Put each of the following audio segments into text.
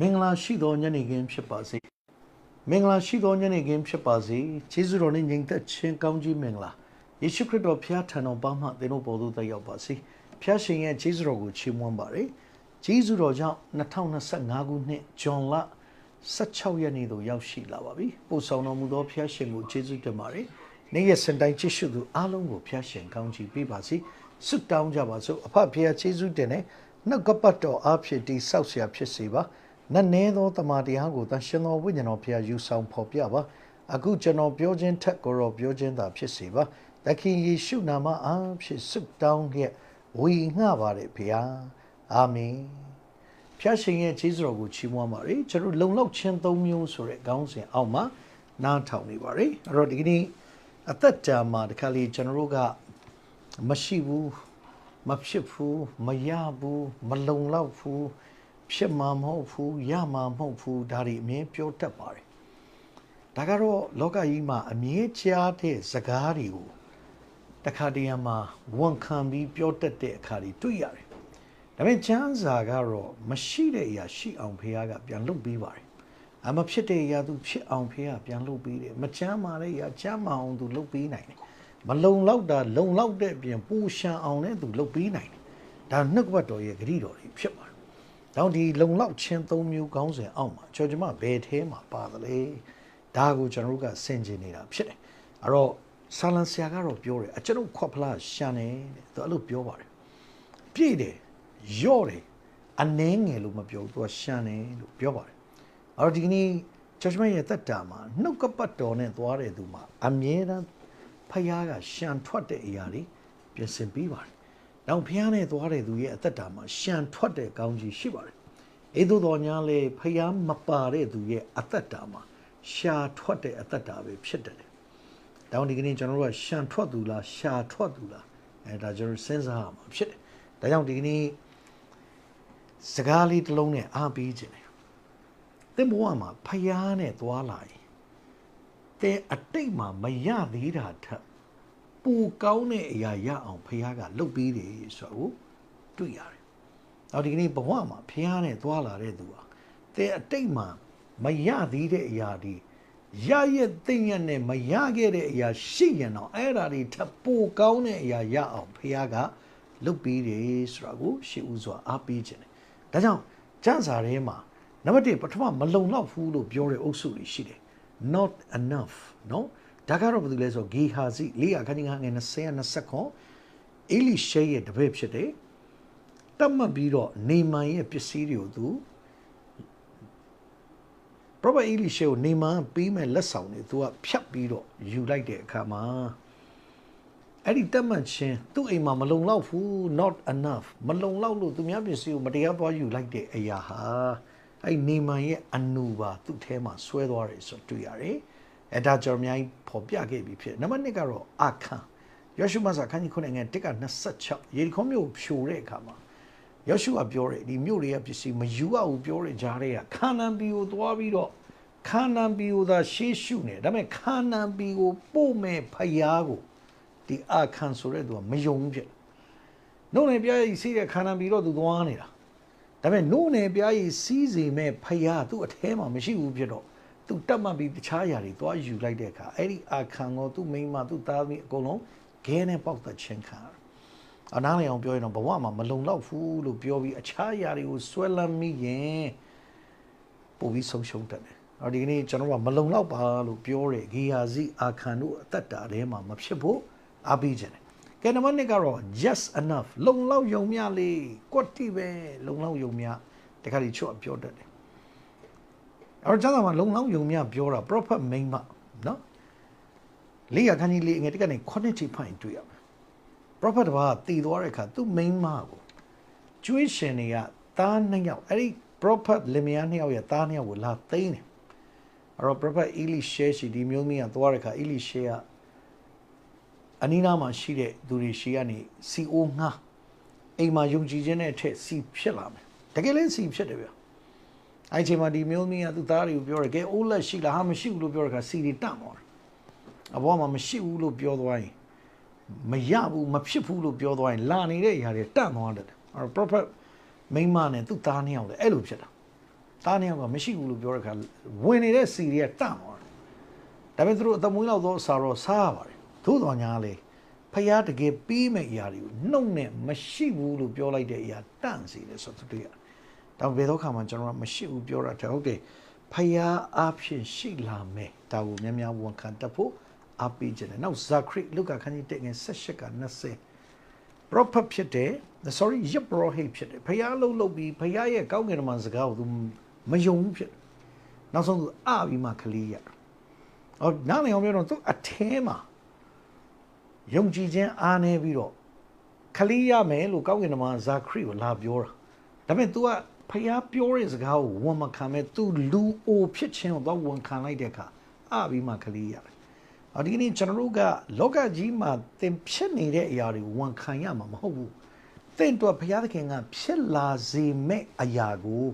မင်္ဂလာရှိသောညနေခင်းဖြစ်ပါစေမင်္ဂလာရှိသောညနေခင်းဖြစ်ပါစေယေရှုတော်နဲ့ညီသက်ချင်းကောင်းကြီးမင်္ဂလာယေရှုခရစ်တော်ဖျားထံတော်ပါမှသင်တို့ပေါ်သို့တက်ရောက်ပါစေဖျားရှင်ရဲ့ယေရှုတော်ကိုချီးမွမ်းပါရယ်ယေရှုတော်ကြောင့်2025ခုနှစ်ဇွန်လ16ရက်နေ့သို့ရောက်ရှိလာပါပြီပို့ဆောင်တော်မူသောဖျားရှင်ကိုယေရှုတင်ပါရယ်နေ့ရက်စံတိုင်းကြည့်ရှုသူအားလုံးကိုဖျားရှင်ကောင်းချီးပေးပါစေဆုတောင်းကြပါစို့အဖဖျားယေရှုတင်နဲ့နှုတ်ကပတ်တော်အားဖြင့်တိဆောက်เสียဖြစ်စေပါ နတ်နဲသောတမန်တရားကိုတန်ရှင်တော်ဝိညာဉ်တော်ဖျားယူဆောင်ဖော်ပြပါအခုကျွန်တော်ပြောခြင်းထက်ကိုတော့ပြောခြင်းသာဖြစ်စေပါသခင်ယေရှုနာမအားဖြင့်ဆုတောင်းရဲ့ဝေငှပါတယ်ဖျားအာမင်ဖျားရှင်ရဲ့ခြေစွတော်ကိုချီးမွမ်းပါရယ်ကျွန်တော်လုံလောက်ခြင်းသုံးမျိုးဆိုတဲ့ခေါင်းစဉ်အောက်မှာနားထောင်နေပါရယ်အဲ့တော့ဒီကနေ့အသက်တာမှာတခါလေကျွန်တော်တို့ကမရှိဘူးမဖြစ်ဘူးမရဘူးမလုံလောက်ဘူး ဖြစ်မှာမဟုတ်ဘူးရမှာမဟုတ်ဘူးဒါတွေအမြင်ပြောတတ်ပါတယ်ဒါကတော့လောကကြီးမှာအမြင်ကြားတဲ့စကားတွေကိုတခါတည်းမှာဝန်ခံပြီးပြောတတ်တဲ့အခါတွေတွေ့ရတယ်ဒါပေမဲ့ချမ်းစာကတော့မရှိတဲ့အရာရှိအောင်ဖေကပြန်လုပ်ပေးပါတယ်အမဖြစ်တဲ့အရာသူဖြစ်အောင်ဖေကပြန်လုပ်ပေးတယ်မချမ်းမာတဲ့အရာချမ်းမာအောင်သူလုပ်ပေးနိုင်တယ်မလုံလောက်တာလုံလောက်တဲ့အပြင်ပူရှံအောင်လည်းသူလုပ်ပေးနိုင်တယ်ဒါနှုတ်ကပတ်တော်ရဲ့ဂရုတော်တွေဖြစ်ပါ တယ်။တောင်းဒီလုံလောက်ချင်းသုံးမျိုးကောင်းစဉ်အောက်မှာကျော်ကျမဘယ်ထဲမှာပါသလဲ။ဒါကိုကျွန်တော်တို့ကဆင်ခြင်နေတာဖြစ်တယ်။အဲ့တော့ဆာလန်ဆရာကတော့ပြောတယ်အကျွန်ုပ်ခွက်ဖလားရှာနေတဲ့သူအဲ့လိုပြောပါတယ်။ပြည့်တယ်ရော့တယ်အနှင်းငယ်လို့မပြောဘူးသူကရှာနေလို့ပြောပါတယ်။အဲ့တော့ဒီကနေ့ကျော်ကျမရဲ့တက်တာမှာနှုတ်ကပတ်တော်နဲ့သွားတဲ့သူမှာအမြဲတမ်းဖယားကရှံထွက်တဲ့အရာတွေပြင်ဆင်ပြီးပါတယ်။ နောက်ဖယားနဲ့သွားတဲ့သူရဲ့အသက်တာမှာရှံထွက်တဲ့ကောင်းကြီးရှိပါတယ်။အေးသို့တော်ညာလေဖယားမပါတဲ့သူရဲ့အသက်တာမှာရှာထွက်တဲ့အသက်တာပဲဖြစ်တယ်။တောင်းဒီကနေ့ကျွန်တော်တို့ကရှံထွက်သူလားရှာထွက်သူလားအဲဒါကျွန်တော်စဉ်းစားရမှာဖြစ်တယ်။ဒါကြောင့်ဒီကနေ့စကားလေးတစ်လုံးနဲ့အားပေးခြင်းတယ်။သင်ဘဝမှာဖယားနဲ့သွားလာရင်တဲ့အတိတ်မှာမရသေးတာထက် ပူကောင်းတဲ့အရာရအောင်ဖះကလုပ်ပေးတယ်ဆိုတော့တွေ့ရတယ်။နောက်ဒီကနေ့ဘဝမှာဖះနဲ့သွားလာတဲ့သူဟာတဲ့အတိတ်မှာမရသေးတဲ့အရာတွေရရဲ့သိညက်နဲ့မရခဲ့တဲ့အရာရှိရင်တော့အဲ့ဒါတွေထပ်ပူကောင်းတဲ့အရာရအောင်ဖះကလုပ်ပေးတယ်ဆိုတာကိုရှေ့ဦးစွာအားပေးခြင်းတယ်။ဒါကြောင့်ကျမ်းစာထဲမှာနံပါတ်1ပထမမလုံလောက်ဘူးလို့ပြောတဲ့အုပ်စုတွေရှိတယ်။ not enough နော် ဒါကတော့ဘာလို့လဲဆိုဂီဟာဇိလေးအခန်းကြီးငါငယ်20 20ခွန်အေလိရှေရဲ့တပည့်ဖြစ်တယ်တတ်မှတ်ပြီးတော့နေမန်ရဲ့ပစ္စည်းတွေကိုသူပရောဖက်အေလိရှေကိုနေမန်ပေးမဲ့လက်ဆောင်တွေသူကဖြတ်ပြီးတော့ယူလိုက်တဲ့အခါမှာအဲ့ဒီတတ်မှတ်ခြင်းသူ့အိမ်မှာမလုံလောက်ဘူး not enough မလုံလောက်လို့သူများပစ္စည်းကိုမတရားသွားယူလိုက်တဲ့အရာဟာအဲ့နေမန်ရဲ့အနူပါသူ့ထဲမှာဆွဲသွားတယ်ဆိုတွေ့ရတယ် အဲဒါကျွန်တော်အများကြီးဖော်ပြခဲ့ပြီးဖြစ်နံပါတ်1ကတော့အခန်းယောရှုမဆာခန်းကြီးခုနှစ်ငယ်1က26ယေရီခေါမြို့ဖြိုတဲ့အခါမှာယောရှုကပြောတယ်ဒီမြို့တွေကပစ္စည်းမယူရဘူးပြောတဲ့ကြားတွေကခါနန်ပြည်ကိုသွားပြီးတော့ခါနန်ပြည်ကိုသာရှေးရှုနေဒါပေမဲ့ခါနန်ပြည်ကိုပို့မဲ့ဖယားကိုဒီအခန်းဆိုတဲ့သူကမယုံဖြစ်နှုတ်နယ်ပြားကြီးစီးတဲ့ခါနန်ပြည်တော့သူသွားနေတာဒါပေမဲ့နှုတ်နယ်ပြားကြီးစီးစီမဲ့ဖယားသူ့အထဲမှာမရှိဘူးဖြစ်တော့ သူတက်မှတ်ပြီးတခြားຢာတွေသွားယူလိုက်တဲ့အခါအဲ့ဒီအခန်းကိုသူ့မိန်းမသူ့သားသမီးအကုန်လုံးခဲနဲ့ပေါက်သက်ခြင်းခံရတယ်။အနားလည်းအောင်ပြောရင်တော့ဘဝမှာမလုံလောက်ဘူးလို့ပြောပြီးအခြားຢာတွေကိုဆွဲလန်းမိရင်ပိုပြီးဆုံးရှုံးတတ်တယ်။အော်ဒီကနေ့ကျွန်တော်ကမလုံလောက်ပါလို့ပြောတဲ့ဂီယာစီအခန်းတို့အသက်တာထဲမှာမဖြစ်ဖို့အားပေးခြင်းတယ်။ကဲနံပါတ်1ကတော့ just enough လုံလောက်ယုံမြလေးကွက်တိပဲလုံလောက်ယုံမြတခါတည်းချွတ်ပြောတတ်တယ် အဲ့တော့ကျမ်းစာမှာလုံလောက်ယုံမြပြောတာ prophet မိန်းမနော်လေးရခန်းကြီးလေးငယ်တကနေ9ထိဖိုင်တွေ့ရမယ် prophet တပါးတည်သွားတဲ့အခါသူ့မိန်းမကိုကျွေးရှင်တွေကသားနှစ်ယောက်အဲ့ဒီ prophet လင်မယားနှစ်ယောက်ရဲ့သားနှစ်ယောက်ကိုလာသိမ်းတယ်အဲ့တော့ prophet Elisha ရှိဒီမျိုးမင်းကသွားတဲ့အခါ Elisha ကအနီးနားမှာရှိတဲ့သူတွေရှိကနေစီအိုငှားအိမ်မှာယုံကြည်ခြင်းနဲ့အထက်စီဖြစ်လာမယ်တကယ်လည်းစီဖြစ်တယ်ဗျာ အဲ့ချိန်မှာဒီမျိုးမင်းကသူ့သားတွေကိုပြောတယ်ကဲအိုးလက်ရှိလားဟာမရှိဘူးလို့ပြောတဲ့ခါစီတွေတန့်သွားတယ်အဘောမှာမရှိဘူးလို့ပြောသွားရင်မရဘူးမဖြစ်ဘူးလို့ပြောသွားရင်လာနေတဲ့အရာတွေတန့်သွားတယ်အဲ့တော့ prophet မိန်းမနဲ့သူ့သားနှစ်ယောက်လည်းအဲ့လိုဖြစ်တာတားနှစ်ယောက်ကမရှိဘူးလို့ပြောတဲ့အခါဝင်နေတဲ့စီတွေကတန့်သွားတယ်ဒါပေမဲ့သူတို့အသမွေးလောက်သောအစာတော့စားရပါတယ်သို့တော်ညာလေဖျားတကယ်ပြီးမဲ့အရာတွေကိုနှုတ်နဲ့မရှိဘူးလို့ပြောလိုက်တဲ့အရာတန့်စီတယ်ဆိုတော့တွေ့ရတယ် ဒါပေမဲ့ဘယ်တော့ခါမှကျွန်တော်ကမရှိဘူးပြောတာတဲ့ဟုတ်တယ်ဖယားအဖြစ်ရှိလာမယ်ဒါကိုများများဝန်ခံတတ်ဖို့အပေးခြင်းတယ်နောက်ဇာခရစ်လုကာခန်းကြီးတက်ငယ်18က20 prophet ဖြစ်တယ် sorry ယပရောဟိတ်ဖြစ်တယ်ဖယားလှုပ်လှုပ်ပြီးဖယားရဲ့ကောင်းကင်မှာစကားကိုသူမယုံဘူးဖြစ်တယ်နောက်ဆုံးသူအပြီးမှခလီးရအော်နားလည်အောင်ပြောတော့သူအထဲမှာယုံကြည်ခြင်းအားနေပြီးတော့ခလီးရမယ်လို့ကောင်းကင်မှာဇာခရစ်ကိုလာပြောတာဒါပေမဲ့ तू က ဖျားပြောတဲ့စကားကိုဝန်မခံမဲ့သူလူအိုဖြစ်ခြင်းကိုတော့ဝန်ခံလိုက်တဲ့အခါအပြီးမှခလီးရတယ်။အဒီနေ့ကျွန်တော်တို့ကလောကကြီးမှာသင်ဖြစ်နေတဲ့အရာတွေဝန်ခံရမှာမဟုတ်ဘူး။သင်တို့ဘုရားသခင်ကဖြစ်လာစေမဲ့အရာကို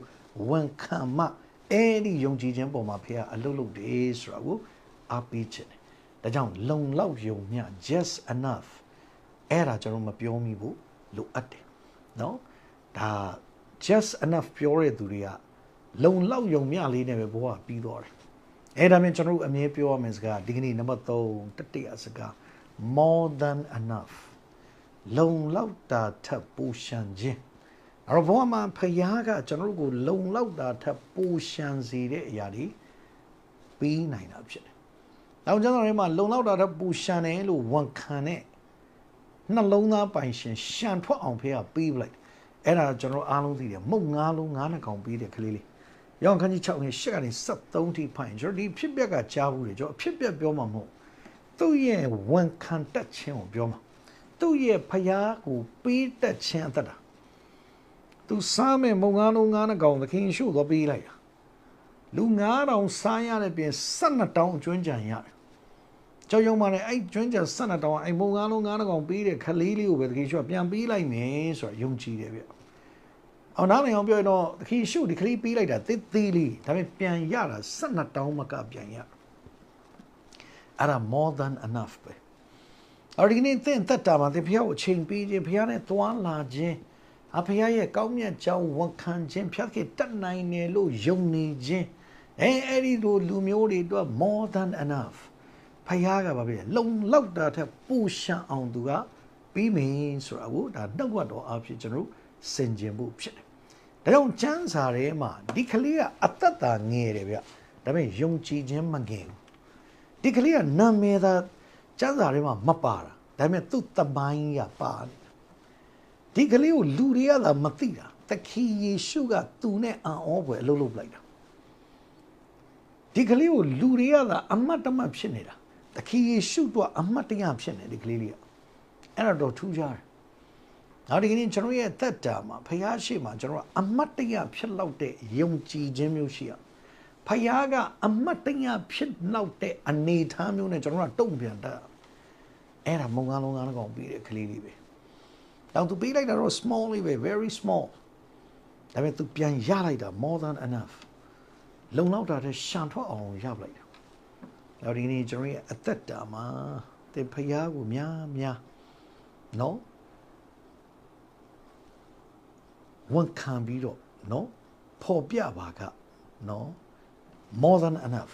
ဝန်ခံမှအဲ့ဒီယုံကြည်ခြင်းပေါ်မှာဘုရားအလုပ်လုပ်တယ်ဆိုတာကိုအားပေးခြင်းတယ်။ဒါကြောင့်လုံလောက်ယုံမျှ just enough အဲ့ဒါကျွန်တော်မပြောမိဘူးလိုအပ်တယ်။နော်ဒါ just enough ပြောတဲ့သူတွေကလုံလောက်ယုံမျှလေးနဲ့ပဲဘဝပြီးသွားတယ်။အဲ့ဒါမြင်ကျွန်တော်တို့အမြဲပြောရမယ့်စကားဒီကနေ့နံပါတ်3တတိယစကား more than enough လုံလောက်တာထပ်ပူရှံခြင်းအဲ့တော့ဘဝမှာဖခင်ကကျွန်တော်တို့ကိုလုံလောက်တာထပ်ပူရှံစေတဲ့အရာတွေပြီးနိုင်တာဖြစ်တယ်။နောက်ကျွန်တော်တို့မှာလုံလောက်တာထပ်ပူရှံတယ်လို့ဝန်ခံတဲ့နှလုံးသားပိုင်ရှင်ရှံထွက်အောင်ဖေးကပြီးပလိုက် အဲ့ဒါကျွန်တော်အားလုံးသိတယ်မုတ်ငါးလုံးငါးနှကောင်ပြီးတဲ့ကလေးလေးရောင်ခန်းကြီး6နဲ့8ကနေ73ထိဖိုင်ကျွန်တော်ဒီဖြစ်ပျက်ကကြားဘူးလေကျွန်တော်အဖြစ်ပျက်ပြောမှာမဟုတ်သူ့ရဲ့ဝန်ခံတတ်ခြင်းကိုပြောမှာသူ့ရဲ့ဖျားကိုပေးတတ်ခြင်းအသက်တာသူစားမဲ့မုံငါးလုံးငါးနှကောင်သခင်ရှုသွားပေးလိုက်တာလူ9000စားရတဲ့ပြင်12တောင်းအကျွမ်းကြံရတယ်ကြောက်ရွံ့ပါနဲ့အဲ့ကျွန်းကြ12တောင်းအဲ့မုံငါးလုံးငါးနှကောင်ပေးတဲ့ခလေးလေးကိုပဲတကယ်ရှုပြန်ပေးလိုက်မယ်ဆိုတော့ယုံကြည်တယ်ဗျ အောင်နားလည်အောင်ပြောရင်တော့တခင်ရှုဒီခလေးပေးလိုက်တာသေးသေးလေးဒါပေမဲ့ပြန်ရတာ12တောင်းမကပြန်ရအဲ့ဒါ more than enough ပဲအော်ဒီနေ့သင်သက်တာမှာသင်ဖျားကိုအချိန်ပေးခြင်းဖျားနဲ့သွားလာခြင်းအဖျားရဲ့ကောင်းမြတ်ကြောင်းဝန်ခံခြင်းဖျားကတတ်နိုင်တယ်လို့ယုံနေခြင်းအဲအဲ့ဒီလိုလူမျိုးတွေအတွက် more than enough ဖယားကဘာဖြစ်လဲလုံလောက်တာထက်ပူရှံအောင်သူကပြီးမင်းဆိုတာကိုဒါနှုတ်ဝတ်တော်အဖြစ်ကျွန်တော်စင်ကြင်ဖို့ဖြစ်တယ်။ ဒါကြောင့်ကျမ်းစာထဲမှာဒီကလေးကအသက်တာငယ်တယ်ဗျ။ဒါပေမဲ့ယုံကြည်ခြင်းမငယ်ဘူး။ဒီကလေးကနာမည်သာကျမ်းစာထဲမှာမပါတာ။ဒါပေမဲ့သူ့တမိုင်းကပါနေတာ။ဒီကလေးကိုလူတွေကသာမသိတာ။သခင်ယေရှုကသူနဲ့အံ့ဩဖွယ်အလုပ်လုပ်လိုက်တာ။ဒီကလေးကိုလူတွေကသာအမတ်တမတ်ဖြစ်နေတာ။သခင်ယေရှုတော့အမတ်တရားဖြစ်နေဒီကလေးလေးကအဲ့တော့ထူးခြားတယ် နောက်ဒီကနေ့ကျွန်တော်ရဲ့သက်တာမှာဖယားရှိမှကျွန်တော်အမတ်တရားဖြစ်လောက်တဲ့ယုံကြည်ခြင်းမျိုးရှိရဖယားကအမတ်တရားဖြစ်လောက်တဲ့အနေအထားမျိုးနဲ့ကျွန်တော်ကတုံ့ပြန်တတ်အဲ့ဒါမုံကားလုံးကားကောင်ပြီးတဲ့ကလေးလေးပဲတော့သူပြီးလိုက်တာတော့ small လေးပဲ very small ဒါပေမဲ့သူပြန်ရလိုက်တာ more than enough လုံလောက်တာတဲ့ရှန်ထွက်အောင်ရလိုက်တာနောက်ဒီနေ့ကျွန်တော်ရဲ့အသက်တာမှာသင်ဖယားကိုများများနော် ဝန်ခံပြီးတော့နော်ပေါ်ပြပါကနော် more than enough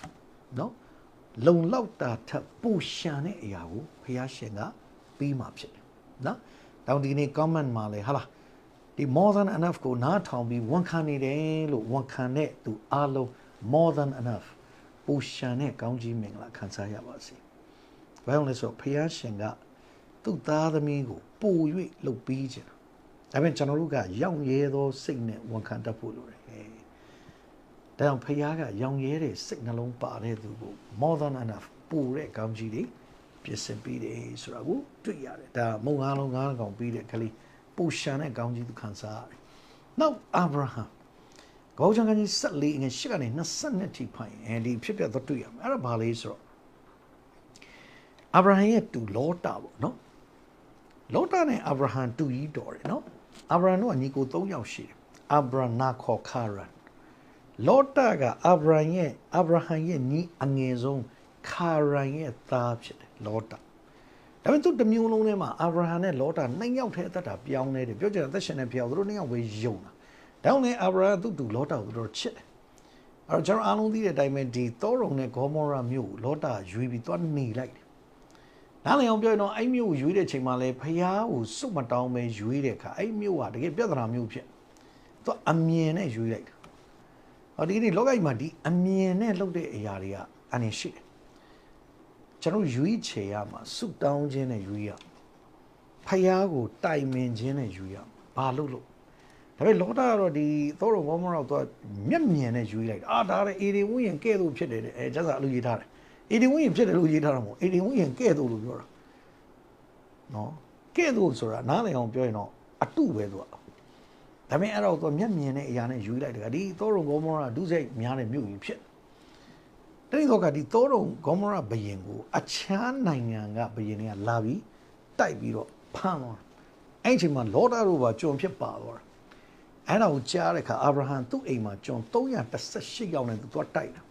နော်လုံလောက်တာထပ်ပူရှံတဲ့အရာကိုဖယားရှင်ကပြီးမှဖြစ်တယ်နော်တောင်ဒီနေ့ comment မှာလေဟာလားဒီ more than enough ကိုနားထောင်ပြီးဝန်ခံနေတယ်လို့ဝန်ခံတဲ့သူအားလုံး more than enough ပူရှံတဲ့ကောင်းကြီးမင်္ဂလာခံစားရပါစေ။ဘာလို့လဲဆိုတော့ဖယားရှင်ကသူ့သားသမီးကိုပို့၍လှုပ်ပြီးခြင်း။ ဒါပေမဲ့ကျွန်တော်တို့ကရောင်ရဲသောစိတ်နဲ့ဝန်ခံတတ်ဖို့လိုတယ်။ဒါကြောင့်ဖယားကရောင်ရဲတဲ့စိတ်နှလုံးပါတဲ့သူကို more than enough ပို့တဲ့ကောင်းကြီးတွေပြင်ဆင်ပြီးတယ်ဆိုတာကိုတွေ့ရတယ်။ဒါမုံငါးလုံးငါးကောင်ပြီးတဲ့ကလေးပူရှံတဲ့ကောင်းကြီးသူခံစားရတယ်။နောက်အာဗြဟံကောင်းချံကကြီး14ငွေ8ကနေ22ထိဖိုင်အဲဒီဖြစ်ပြတော့တွေ့ရမယ်အဲ့ဒါဘာလဲဆိုတော့အာဗြဟံရဲ့တူလောတာပေါ့နော်လောတာနဲ့အာဗြဟံတူကြီးတော်တယ်နော် အာဗြဟံတို့ကညီကို3ယောက်ရှိတယ်အာဗြနာခေါ်ခါရန်လောတာကအာဗြဟံရဲ့အာဗြဟံရဲ့ညီအငယ်ဆုံးခါရန်ရဲ့သားဖြစ်တယ်လောတာဒါပေမဲ့သူတမျိုးလုံးထဲမှာအာဗြဟံနဲ့လောတာနှစ်ယောက်တည်းအသက်တာပြောင်းနေတယ်ပြောကြတယ်အသက်ရှင်နေဖျောက်သူတို့နှစ်ယောက်ပဲယုံတာဒါကြောင့်လည်းအာဗြဟံသူ့တူလောတာကိုသူတို့ချစ်တယ်အဲ့တော့ကျွန်တော်အားလုံးသိတဲ့အတိုင်းပဲဒီသောရုံနဲ့ဂေါမောရာမြို့ကိုလောတာရွေးပြီးသွားနေလိုက်တယ် နားလည်အောင်ပြောရင်တော့အဲ့မြို့ကိုရွေးတဲ့ချိန်မှာလဲဖျားကိုစွတ်မတောင်းပဲရွေးတဲ့အခါအဲ့မြို့ဟာတကယ်ပြဿနာမြို့ဖြစ်သူအမြင်နဲ့ရွေးလိုက်တာဟောဒီနေ့လောကကြီးမှာဒီအမြင်နဲ့လုပ်တဲ့အရာတွေကအနည်းရှိတယ်ကျွန်တော်ရွေးချယ်ရမှာစွတ်တောင်းခြင်းနဲ့ရွေးရဖျားကိုတိုင်ပင်ခြင်းနဲ့ရွေးရဘာလို့လို့ဒါပေမဲ့လောတာကတော့ဒီသောတော်ဘောမတော့သူကမျက်မြင်နဲ့ယူလိုက်တာအာဒါလည်းအေဒီဝင်းရင်ကဲ့သို့ဖြစ်တယ်တဲ့အဲကျက်စာအလူရေးထားတယ် အေဒီဝင်းရင်ဖြစ်တယ်လို့ရေးထားတာမဟုတ်အေဒီဝင်းရင်ကဲ့သို့လို့ပြောတာနော်ကဲ့သို့ဆိုတာနားလည်အောင်ပြောရင်တော့အတုပဲသူကဒါပေမဲ့အဲ့တော့သူမျက်မြင်တဲ့အရာနဲ့ယူလိုက်တယ်ကဒီသောတော်ဘောမကဒုစရိုက်များတဲ့မြို့ကြီးဖြစ်တယ်တိတော့ကဒီသောတော်ဂေါမရဘယင်ကိုအချမ်းနိုင်ငံကဘယင်တွေကလာပြီးတိုက်ပြီးတော့ဖမ်းသွားအဲ့ဒီအချိန်မှာလောတာတို့ပါကြုံဖြစ်ပါသွားတာအဲ့ဒါကိုကြားတဲ့အခါအာဗြဟံသူ့အိမ်မှာကျွန်318ယောက်နဲ့သူသွားတိုက်တာ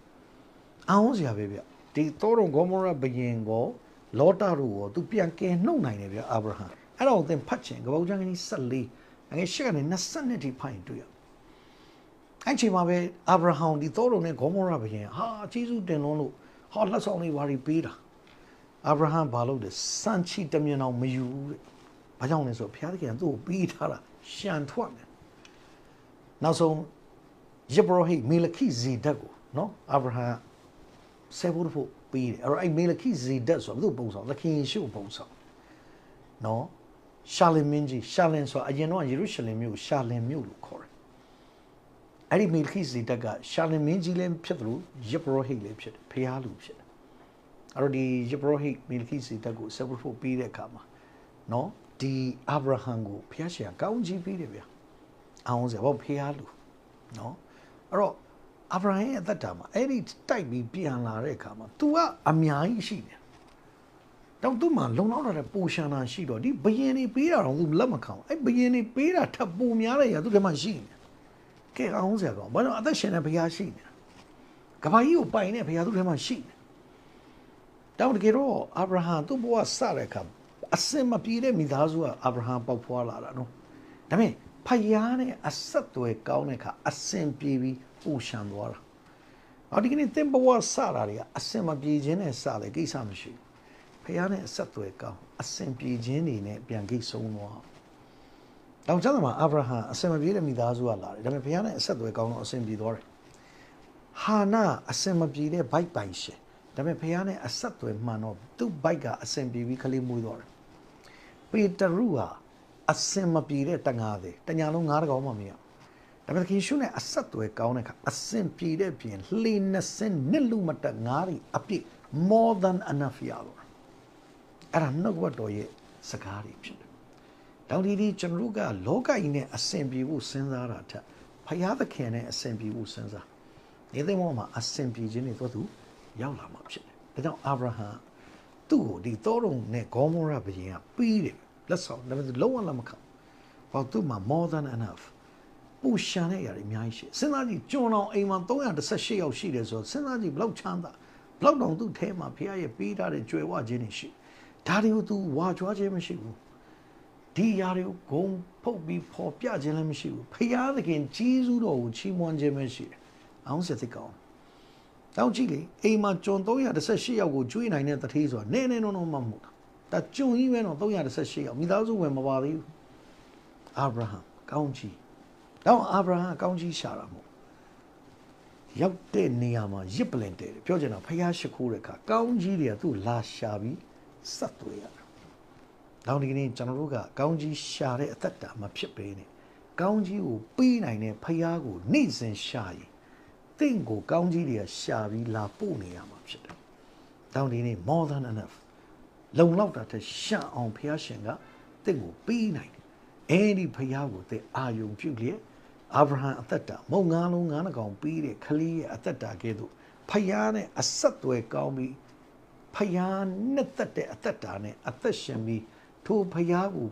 အောင်စရာပဲဗျ ဒီသောတော်ဂေါမောရဘယင်ကိုလောတာတို့ကိုသူပြန်ကယ်နှုတ်နိုင်တယ်ဗျအာဗြဟံအဲ့ဒါကိုသင်ဖတ်ချင်ကပောက်ချန်ကြီး14အငယ်ရှစ်ကနေ20နှစ်ထိဖိုင်တွေ့ရအဲ့ချိန်မှာပဲအာဗြဟံဒီသောတော်နဲ့ဂေါမောရဘယင်ဟာအကြီးစုတင်လုံးလို့ဟောလက်ဆောင်လေးဘာတွေပေးတာအာဗြဟံဘာလုပ်လဲစံချီတမြင်အောင်မယူတဲ့ဘာကြောင့်လဲဆိုတော့ဘုရားသခင်ကသူ့ကိုပြီးထားတာရှန်ထွက်တယ်နောက်ဆုံးယေဘရဟိမေလခိဇေဒတ်ကိုနော်အာဗြဟံ ဆဲဖို့ဖို့ပြီးတယ်အဲ့တော့အဲ့မေလခိဇေဒတ်ဆိုတာဘယ်သူပုံဆောင်သခင်ယေရှုပုံဆောင်နော်ရှာလင်မင်းကြီးရှာလင်ဆိုတာအရင်တော့ယေရုရှလင်မြို့ကိုရှာလင်မြို့လို့ခေါ်တယ်အဲ့ဒီမေလခိဇေဒတ်ကရှာလင်မင်းကြီးလည်းဖြစ်တယ်လို့ယေဘရဟိလည်းဖြစ်တယ်ဖျားလူဖြစ်တယ်အဲ့တော့ဒီယေဘရဟိမေလခိဇေဒတ်ကိုဆဲဖို့ဖို့ပြီးတဲ့အခါမှာနော်ဒီအာဗြဟံကိုဖျားရှင်ကကောင်းကြီးပြီးတယ်ဗျာအောင်စရာဘောဖေးအားလူနော်အဲ့တော့ အာဗြဟံရဲ့အသက်တာမှာအဲ့ဒီတိုက်ပြီးပြန်လာတဲ့အခါမှာ तू ကအများကြီးရှိတယ်တော့သူ့မှာလုံလောက်တဲ့ပိုရှန်တာရှိတော့ဒီဘယင်နေပေးတာတော့ तू လက်မခံဘူးအဲ့ဘယင်နေပေးတာထပ်ပိုများတဲ့ရာသူ့ထဲမှာရှိနေကဲအောင်စရာကောဘာလို့အသက်ရှင်တဲ့ဘုရားရှိနေတာကဘာကြီးကိုပိုင်တဲ့ဘုရားသူ့ထဲမှာရှိနေတောင်းတကယ်တော့အာဗြဟံသူ့ဘဝစတဲ့အခါအစင်မပြေတဲ့မိသားစုကအာဗြဟံပေါက်ဖွာလာတာနော်ဒါပေမဲ့ ဖယားနဲ့အဆက်အသွယ်ကောင်းတဲ့အခါအစင်ပြေပြီးပူရှံသွားတာ။အော်ဒီကနေ့သင်ဘဝစတာတွေကအစင်မပြေခြင်းနဲ့စတယ်ကိစ္စမရှိဘူး။ဖယားနဲ့အဆက်အသွယ်ကောင်းအစင်ပြေခြင်းတွေနဲ့ပြန်ကိဆုံးသွား။တောင်ကျမ်းမှာအာဗြဟံအစင်မပြေတဲ့မိသားစုကလာတယ်။ဒါပေမဲ့ဖယားနဲ့အဆက်အသွယ်ကောင်းတော့အစင်ပြေသွားတယ်။ဟာနာအစင်မပြေတဲ့ဘိုက်ပိုင်ရှင်။ဒါပေမဲ့ဖယားနဲ့အဆက်အသွယ်မှန်တော့သူ့ဘိုက်ကအစင်ပြေပြီးခလေးမွေးသွားတယ်။ပေတရုဟာ အစင်မပြေတဲ့တငါသေးတညာလုံးငါးတကောင်မှမရဒါပေမဲ့ခင်ရှုနဲ့အဆက်သွယ်ကောင်းတဲ့အခါအစင်ပြေတဲ့ပြင်လှေနှစ်စင်းနှစ်လူမတက်ငါးရီအပြည့် more than enough ရတော့အဲ့ဒါနှုတ်ဝတ်တော်ရဲ့စကားတွေဖြစ်တယ်တောင်ဒီဒီကျွန်တော်တို့ကလောကကြီးနဲ့အစင်ပြေဖို့စဉ်းစားတာထက်ဖယားသခင်နဲ့အစင်ပြေဖို့စဉ်းစားနေသိမောမှာအစင်ပြေခြင်းတွေတော့သူရောက်လာမှာဖြစ်တယ်ဒါကြောင့်အာဗြဟံသူ့ကိုဒီသောရုံနဲ့ဂေါမောရဘုရင်ကပြီးတယ် လက်ဆောင်ဒါပေမဲ့လုံးဝလက်မခံဘာသူ့မှာ more than enough ပူရှာတဲ့ຢာတွေအများကြီးရှိစဉ်းစားကြည့်ကျွန်တော်အိမ်မှာ318ယောက်ရှိတယ်ဆိုတော့စဉ်းစားကြည့်ဘလောက်ချမ်းသာဘလောက်တောင်သူ့ထဲမှာဖခင်ရဲ့ပေးထားတဲ့ကြွယ်ဝခြင်းတွေရှိဒါတွေကို तू ဝါကြွားခြင်းမရှိဘူးဒီຢာတွေကိုဂုံဖုတ်ပြီးပေါ်ပြခြင်းလည်းမရှိဘူးဖခင်သခင်ကြီးစုတော်ကိုချီးမွမ်းခြင်းပဲရှိတယ်အောင်စသိကောင်းတောင်းကြည့်လေအိမ်မှာကျွန်318ယောက်ကိုကျွေးနိုင်တဲ့တထေးဆိုတာနည်းနည်းနုံနုံမှမဟုတ်တာ ဒါကျုံကြီးပဲတော့318ရောက်မိသားစုဝင်မပါသေးဘူးအာဗြဟံကောင်းကြီးတော့အာဗြဟံကောင်းကြီးရှာတာမဟုတ်ရောက်တဲ့နေရာမှာရစ်ပလင်တဲတယ်ပြောချင်တာဖယားရှိခိုးတဲ့အခါကောင်းကြီးတွေကသူ့လာရှာပြီးဆက်သွေးရတာနောက်ဒီကနေ့ကျွန်တော်တို့ကကောင်းကြီးရှာတဲ့အသက်တာမဖြစ်ပေနဲ့ကောင်းကြီးကိုပေးနိုင်တဲ့ဖယားကိုနေ့စဉ်ရှာရင်တင့်ကိုကောင်းကြီးတွေကရှာပြီးလာပို့နေရမှာဖြစ်တယ်။တောင်းဒီနေ့ more than enough လုံလောက်တာတဲ့ရှံအောင်ဖះရှင်ကတင့်ကိုပေးနိုင်တယ်အဲဒီဖះကိုတဲ့အာယုံပြုတ်လျက်အာဗြဟံအသက်တာမုံငါးလုံးငါးနှကောင်ပေးတဲ့ခလေးရဲ့အသက်တာကဲ့သို့ဖះနဲ့အဆက်သွယ်ကောင်းပြီးဖះနဲ့သက်တဲ့အသက်တာနဲ့အသက်ရှင်ပြီးထိုဖះကို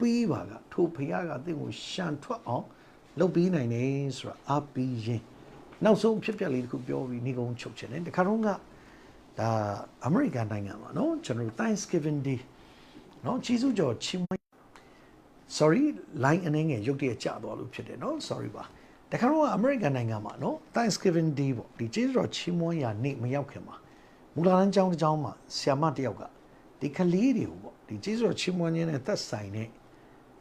ပေးပါကထိုဖះကတင့်ကိုရှံထွက်အောင်လုပ်ပေးနိုင်တယ်ဆိုတာအပီးရင်နောက်ဆုံးဖြစ်ပျက်လေးတစ်ခုပြောပြီးနေကုန်းချုပ်ချင်တယ်တခါတော့က ဒါအမေရိကန်နိုင်ငံမှာနော်ကျွန်တော် Thanksgiving Day နော်ကျေးဇူးကျော်ချီးမွမ်း sorry line အနေငယ်ရုပ်တရက်ကျသွားလို့ဖြစ်တယ်နော် sorry ပါတခါတော့အမေရိကန်နိုင်ငံမှာနော် Thanksgiving Day ပေါ့ဒီကျေးဇူးတော်ချီးမွမ်းရာနေ့မရောက်ခင်မှာမူလာတန်းကျောင်းတစ်ကျောင်းမှာဆီယာမတယောက်ကဒီကလေးတွေကိုပေါ့ဒီကျေးဇူးတော်ချီးမွမ်းခြင်းနဲ့သက်ဆိုင်တဲ့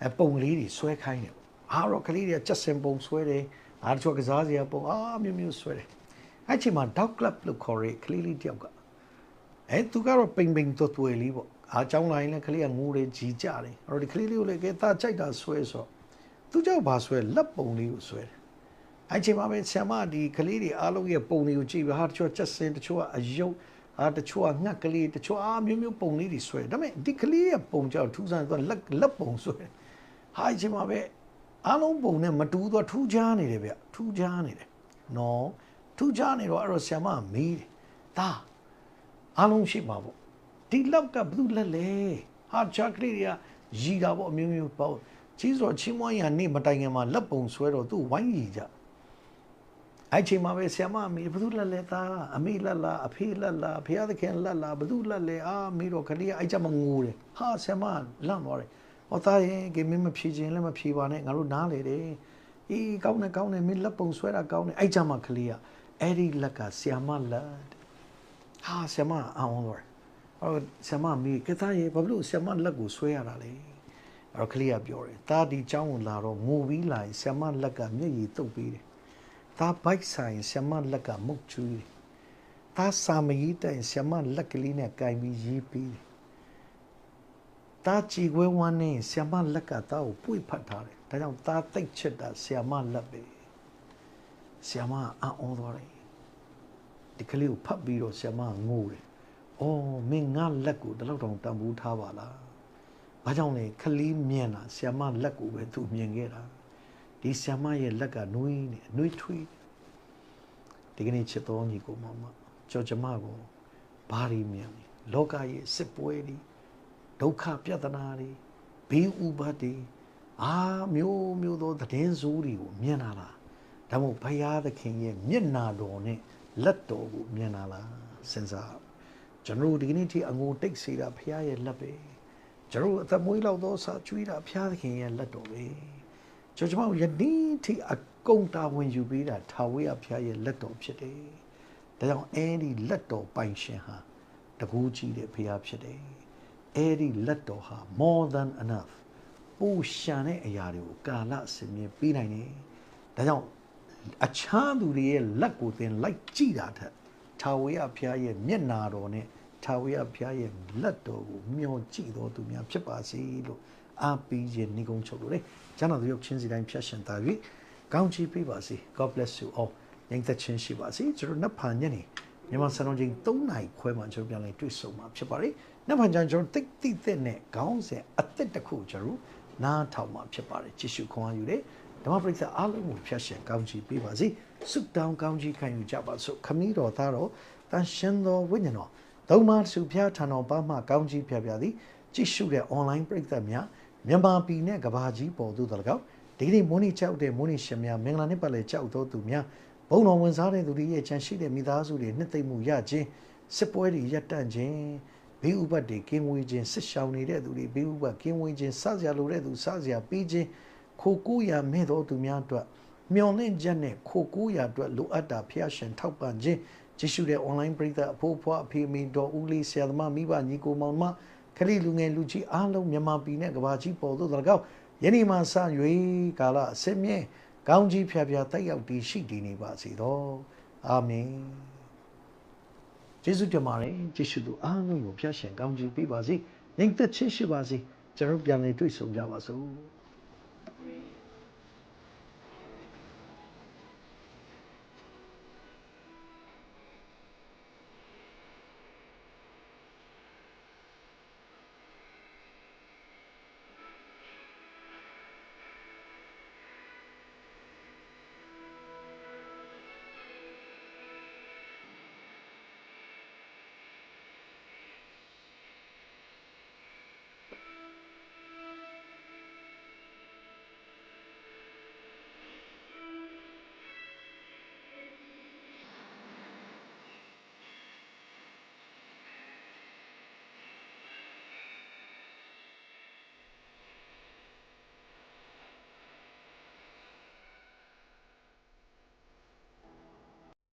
အပုံလေးတွေဆွဲခိုင်းတယ်ပေါ့အားတော့ကလေးတွေကကြက်စင်ပုံဆွဲတယ်အားတချို့ကစားစရာပုံအားမျိုးမျိုးဆွဲတယ်အဲ့ချိန်မှာ dog club လို့ခေါ်ရဲကလေးလေးတယောက်က အဲသူကတော့ပိန်ပိန်တွတ်တွယ်လေးပေါ့အားကျောင်းလာရင်လည်းကလေးကငိုတယ်ကြီးကြတယ်အဲ့တော့ဒီကလေးလေးကိုလည်းကဲသားကြိုက်တာဆွဲဆိုတော့သူကြောက်ပါဆွဲလက်ပုံလေးကိုဆွဲတယ်အဲ့ချိန်မှာပဲဆ iam ဒီကလေးတွေအားလုံးရဲ့ပုံတွေကိုကြည့်ပြီးဟာတချို့ချက်စင်တချို့ကအယုတ်ဟာတချို့ကငှက်ကလေးတချို့အားမျိုးမျိုးပုံလေးတွေဆွဲဒါပေမဲ့ဒီကလေးရဲ့ပုံကြောင့်ထူးဆန်းသွားလက်လက်ပုံဆွဲဟာအဲ့ချိန်မှာပဲအားလုံးပုံနဲ့မတူတော့ထူးခြားနေတယ်ဗျထူးခြားနေတယ်နော်ထူးခြားနေတော့အဲ့တော့ဆ iam မေးတယ်ဒါ အားလုံးရှိမှာပေါ့ဒီလောက်ကဘယ်သူလက်လဲဟာချာကလေးတွေကရည်တာပေါ့အမျိုးမျိုးပေါ့ကြီးဆိုတော့ချင်းမွားရနေမတိုင်ခင်မှာလက်ပုံဆွဲတော့သူ့ဝိုင်းရည်ကြအဲ့ချိန်မှာပဲဆ iam အမေဘသူလက်လဲသားအမေလက်လားအဖေလက်လားဖះသခင်လက်လားဘသူလက်လဲအာမေတော့ကလေးကအဲ့ကြမှာငိုတယ်ဟာဆ iam လန့်သွားတယ်ဟောသားရင်ကေမင်းမဖြေခြင်းလည်းမဖြေပါနဲ့ငါတို့နားလေတယ်အေးကောင်းတယ်ကောင်းတယ်မင်းလက်ပုံဆွဲတာကောင်းတယ်အဲ့ကြမှာကလေးကအဲ့ဒီလက်ကဆ iam လက် ဟာဆ iam အောင်သွားတယ်အော်ဆ iam မေကသားရေဘာလို့ဆ iam လက်ကိုဆွဲရတာလဲအဲ့တော့ကလေးကပြောတယ်တာဒီเจ้าကိုလာတော့ငိုပြီးလာရင်ဆ iam လက်ကမျက်ရည်တုပ်ပေးတယ် သားဘိုက်ဆိုင်ဆ iam လက်ကမုတ်ချူးတယ်။သားစာမကြီးတိုင်ဆ iam လက်ကလေးနဲ့ကင်ပြီးရေးပြီးတယ်။သားကြည်ခွဲဝမ်းနေဆ iam လက်ကသားကိုပွေဖတ်ထားတယ်။ဒါကြောင့်သားတိတ်ချစ်တာဆ iam လက်ပဲ။ဆ iam အံ့ဩသွားတယ်။ ဒီကလေးကိုဖတ်ပြီးတော့ဆ iam ငိုတယ်။အော်မင်းငါလက်ကိုဒီလောက်တောင်တန်ဖိုးထားပါလား။ဘာကြောင့်လဲကလေးမြင်တာဆ iam လက်ကိုပဲသူမြင်ခဲ့တာ။ဒီဆ iam ရဲ့လက်ကနှွေးနေနှွေးထွေးဒီကနေ့ချစ်တော်ညီကိုမမကြောကျမကိုဘာတွေမြင်လဲလောကရဲ့စစ်ပွဲတွေဒုက္ခပြဿနာတွေဘေးဥပါဒ်တွေအာမျိုးမျိုးသောသတင်းဆိုးတွေကိုမြင်လာလားဒါမှမဟုတ်ဘုရားသခင်ရဲ့မျက်နာတော်နဲ့ လက်တော်ကိုမြင်လာလားစဉ်းစားကျွန်တော်တို့ဒီကနေ့ထိအငိုတိတ်စေတာဘုရားရဲ့လက်ပဲကျွန်တော်တို့အသက်မွေးလောက်သောစာကျွေးတာဘုရားသခင်ရဲ့လက်တော်ပဲကျွန်တော်တို့ယနေ့ထိအကုန်တာဝန်ယူပေးတာထာဝရဘုရားရဲ့လက်တော်ဖြစ်တယ်။ဒါကြောင့်အဲဒီလက်တော်ပိုင်ရှင်ဟာတကူကြီးတဲ့ဘုရားဖြစ်တယ်။အဲဒီလက်တော်ဟာ more than enough ပူရှာတဲ့အရာတွေကိုကာလအစဉ်မြင်ပေးနိုင်တယ်။ဒါကြောင့် အခြားသူတွေရဲ့လက်ကိုသင်လိုက်ကြည့်တာထက်ထာဝရဘုရားရဲ့မျက်နာတော်နဲ့ထာဝရဘုရားရဲ့လက်တော်ကိုမျှော်ကြည့်တော်သူများဖြစ်ပါစေလို့အားပေးခြင်းနေကုန်းချုပ်လို့လေကျမ်းတော်သူရုပ်ချင်းစီတိုင်းဖြတ်ရှင်သာ၍ကောင်းချီးပေးပါစေ God bless you all ညီသက်ချင်းရှိပါစေကျွန်တော်နတ်ဖန်ညနေမြန်မာစံတော်ချိန်3နာရီခွဲမှကျွန်တော်ပြန်လည်တွေ့ဆုံမှာဖြစ်ပါတယ်နတ်ဖန်ကျန်ကျွန်တော်တိတ်တိတ်တဲ့နဲ့ခေါင်းစဉ်အသက်တစ်ခုကျွန်တော်နားထောင်မှာဖြစ်ပါတယ်ကြည့်ရှုခွန်အားယူတယ် ဓမ္မပရိသတ်အားလုံးကိုဖြတ်ရှင်ကောင်းချီးပေးပါစေဆုတောင်းကောင်းချီးခံယူကြပါစို့ခမည်းတော်သားတော်တန်ရှင်တော်ဝိညာဉ်တော်သုံးပါးစုဖျားထံတော်ပါမှကောင်းချီးဖျားဖျားသည်ကြည့်ရှုတဲ့ online ပရိသတ်များမြန်မာပြည်နဲ့ကဘာကြီးပေါ်သို့တော်၎င်းဒီကနေ့မိုးနေကြောက်တဲ့မိုးနေရှင်များမင်္ဂလာနေ့ပတ်လည်ကြောက်တော်သူများဘုံတော်ဝင်စားတဲ့သူတွေရဲ့ချမ်းရှိတဲ့မိသားစုတွေနှစ်သိမ့်မှုရခြင်းစစ်ပွဲတွေရပ်တန့်ခြင်းဘေးဥပတ်တွေကင်းဝေးခြင်းစစ်ရှောင်နေတဲ့သူတွေဘေးဥပတ်ကင်းဝေးခြင်းစစရာလိုတဲ့သူစစရာပြီးခြင်း ခိုကိုးရာမဲ့တော်သူများအတွက်မျော်လင့်ချက်နဲ့ခိုကိုးရာအတွက်လိုအပ်တာဖျားရှင်ထောက်ပံ့ခြင်းကြည့်ရှုတဲ့ online ပရိသတ်အဖို့ဖွားအဖေမီတော်ဦးလေးဆရာသမားမိဘညီကိုမောင်မခရီးလူငယ်လူကြီးအားလုံးမြန်မာပြည်နဲ့ကမ္ဘာကြီးပေါ်သို့တော်ကောက်ယနေ့မှစ၍ကာလအစင်းမြဲကောင်းကြီးဖျားဖျားတက်ရောက်တည်ရှိတည်နေပါစေတော့အာမင်ကျေးဇူးတင်ပါတယ်ကျေးဇူးသူအားလုံးကိုဖျားရှင်ကောင်းကြီးပေးပါစေညီသက်ချင်းရှိပါစေကျွန်တော်ပြန်လည်တွေ့ဆုံကြပါစို့